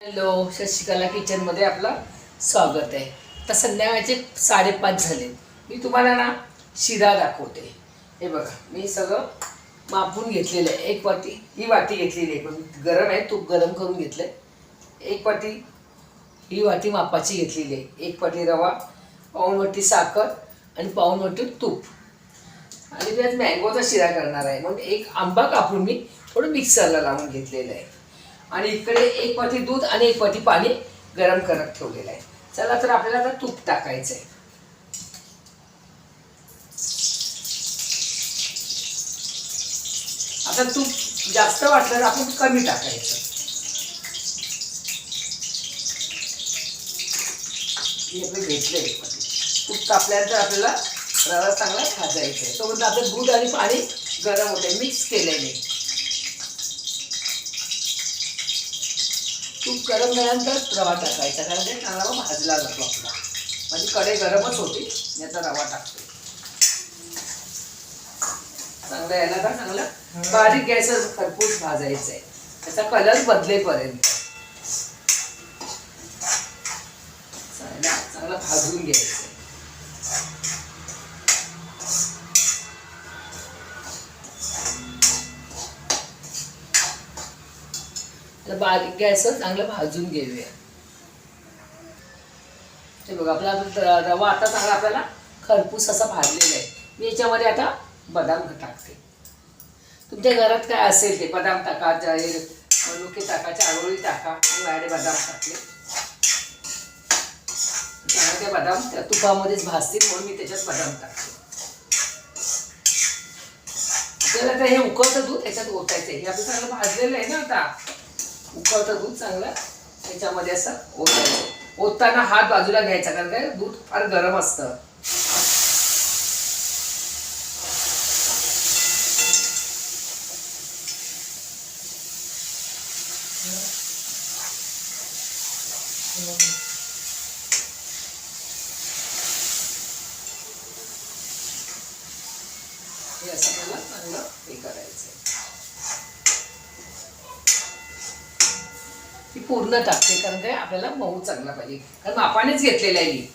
Hello Shashikala किचनमध्ये आपलं स्वागत आहे. तर संध्याकाळचे साडेपाच झाले. मी तुम्हाला ना शिरा दाखवते. हे बघा मी सगळं मापून घेतलेलं आहे. एक वाटी ही वाटी घेतलेली आहे. पण गरम आहे तूप गरम करून घेतलं आहे एक वाटी ही वाटी मापाची घेतलेली आहे. एक वाटी रवा पाऊण वाटी साखर आणि पाऊण वाटी तूप. आणि मी आज मँगोचा शिरा करणार आहे. म्हणून एक आंबा कापून मी थोडं मिक्सरला लावून घेतलेलं आहे. आणि इकडे एक वाटी दूध आणि एक वाटी पाणी गरम करत ठेवलेलं आहे. चला तर आपल्याला आता तूप टाकायचं आहे आता तूप जास्त वाटलं तर आपण कमी टाकायचं. हे आपलं घेतलं एक तूप तापल्यानंतर आपल्याला रवा चांगला भाजायचा आहे. सोबत आता दूध आणि पाणी गरम होते मिक्स केलंय मी. तूप गरम झाल्यानंतर रवा टाकायचा. कारण ते चांगला भाजला जातो आपला. म्हणजे कडे गरमच होती मी आता रवा टाकते. चांगला याला का चांगला? बारीक गॅसवर खरपूस भाजायचं आहे त्याचा कलर बदलेपर्यंत. तर बारीक गॅसवर चांगलं भाजून घेऊया. ते बघा आपला रवा आता चांगला आपल्याला खरपूस असा भाजलेला आहे. मी याच्यामध्ये आता बदाम टाकते. तुमच्या घरात काय असेल ते बदाम टाका जाईल मनुके टाका चारोळी टाका मी बदाम टाकले. चांगले ते बदाम त्या तुपामध्येच भाजतील म्हणून मी त्याच्यात बदाम टाकते. आपल्याला आता हे उकळतं दूध त्याच्यात ओतायचं आहे. हे आपलं चांगलं भाजलेलं आहे ना आता. उकळतं दूध चांगलं त्याच्यामध्ये असं ओतायचं. ओतताना हात बाजूला घ्यायचा कारण काय? दूध फार गरम असतं. हे असं आपल्याला चांगलं हे करायचं आहे ती पूर्ण टाकते कारण काय आपल्याला मऊ चांगला पाहिजे. कारण मापानेच घेतलेलं आहे मी.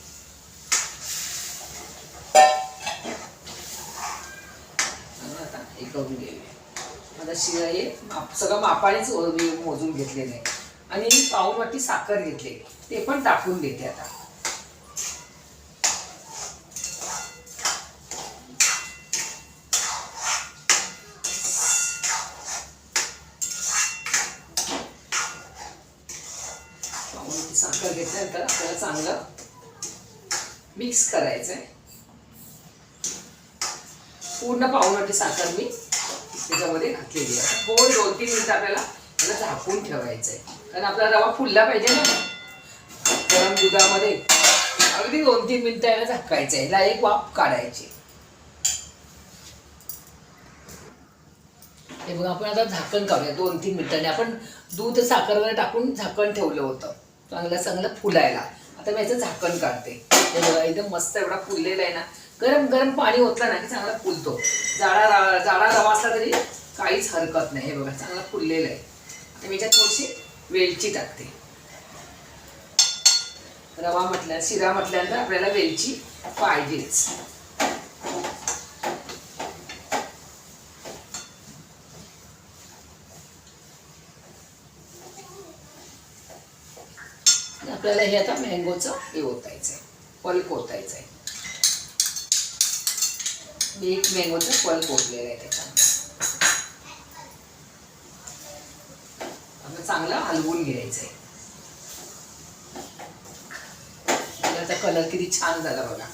आता हे करून घेऊया आता शिरा हे माप सगळं मापानेच ओ- मोजून घेतलेलं आहे. आणि पाऊन वाटी साखर घेतली ते पण टाकून देते आता पाऊण मिक्सर घेतल्यानंतर आपल्याला चांगलं मिक्स करायचं आहे पूर्ण पाऊण वाटी साखर मी त्याच्यामध्ये घातलेली आहे. आता थोडं दोन तीन मिनिटं आपल्याला त्याला झाकून ठेवायचं आहे कारण आपला रवा फुलला पाहिजे ना. गरम दुधामध्ये. अगदी दोन तीन मिनिटं याला झाकायचं आहे याला एक वाफ काढायची. हे बघा आपण आता झाकण काढूया. दोन तीन मिनिटांनी. आपण दूध साखर टाकून झाकण ठेवलं होतं. चांगलं चांगलं फुलायला. आता मी याचं झाकण काढते. हे बघा एकदम मस्त एवढा फुललेला आहे ना. गरम गरम पाणी ओतलं ना की चांगला फुलतो. जाडा रा- जाडा रवा असला तरी काहीच हरकत नाही. हे बघा चांगला फुललेला आहे. आता मी याच्यात थोडीशी वेलची टाकते. रवा म्हटल्या शिरा म्हटल्यानंतर आपल्याला वेलची पाहिजेच. आपल्याला हे आता मँगोचं हे ओतायचं आहे पल्प ओतायचं आहे मी एक मँगोचं पल्प ओतलेलं आहे त्याच्यामध्ये. चांगला चांगलं हलवून घ्यायचं आहे त्याचा कलर किती छान झाला बघा.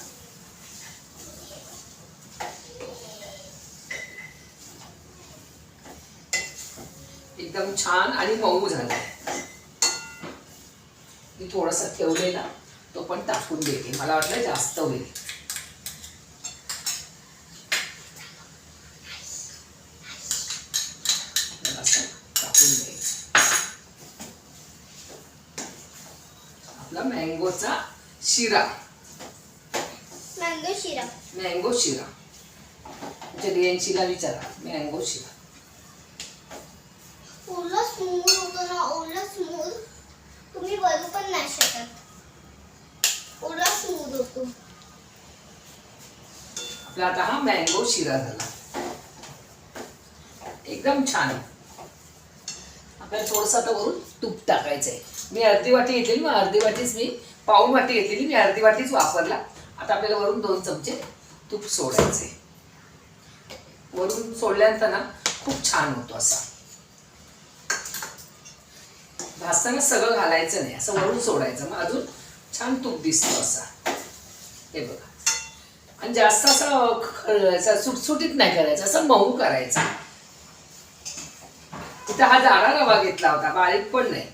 एकदम छान आणि मऊ झाला थोडासा ठेवलेला तो पण टाकून देते मला वाटलं जास्त होईल. तर असं टाकून द्यायचं आपला मँगोचा शिरा. मँगो शिरा. मँगो शिरा. रियांशीला विचारा मँगो शिरा. ओला स्मूथ होतो ना ओला स्मूथ आपला आता हा मँगो शिरा झाला. एकदम छान. आपल्याला थोडंसं आता वरून तूप टाकायचं आहे मी अर्धी वाटी घेतलेली मग अर्धी वाटीच मी पाऊण वाटी घेतलेली मी अर्धी वाटीच वापरला. आता आपल्याला वरून दोन चमचे तूप सोडायचे वरून सोडल्यानंतर ना खूप छान होतो असा. भाजताना सगळं घालायचं नाही असं वरून सोडायचं. मग अजून छान तूप दिसतो असा. हे बघा. आणि जास्त असं सुटसुटीत नाही करायचं असं मऊ करायचं. तिथं हा जाडा रवा घेतला होता बारीक पण नाही.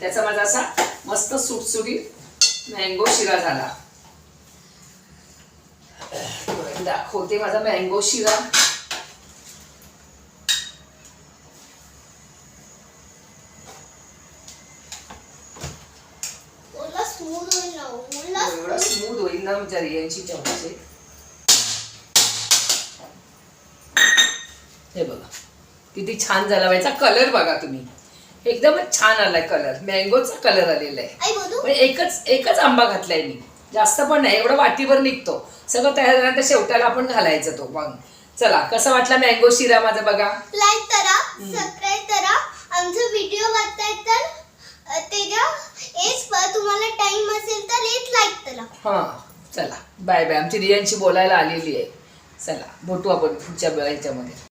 त्याचा माझा असा मस्त सुटसुटीत मँगो शिरा झाला. दाखवते माझा मँगो शिरा. एवढा स्मूथ होईल ना आमच्या रियांची चमचे. हे बघा. किती छान झाला व्हायचा कलर बघा तुम्ही. एकदमच छान आलाय कलर मँगोचा कलर आलेला आहे एकच एकच आंबा घातलाय मी. जास्त पण नाही. एवढं वाटीभर निघतो. सगळं तयार झाल्यानंतर शेवटाला आपण घालायचं तो मग. चला कसा वाटला मँगो शिरा माझा बघा? लाईक करा सबस्क्राईब करा. आमचा व्हिडिओ बघताय तर एज पर तुम्हाला टाइम असेल तर एक लाईक करा. हां चला. बाय बाय आमची रियांशी बोलायला आलेली आहे. चला भेटू आपण पुढच्या वेळेच्यामध्ये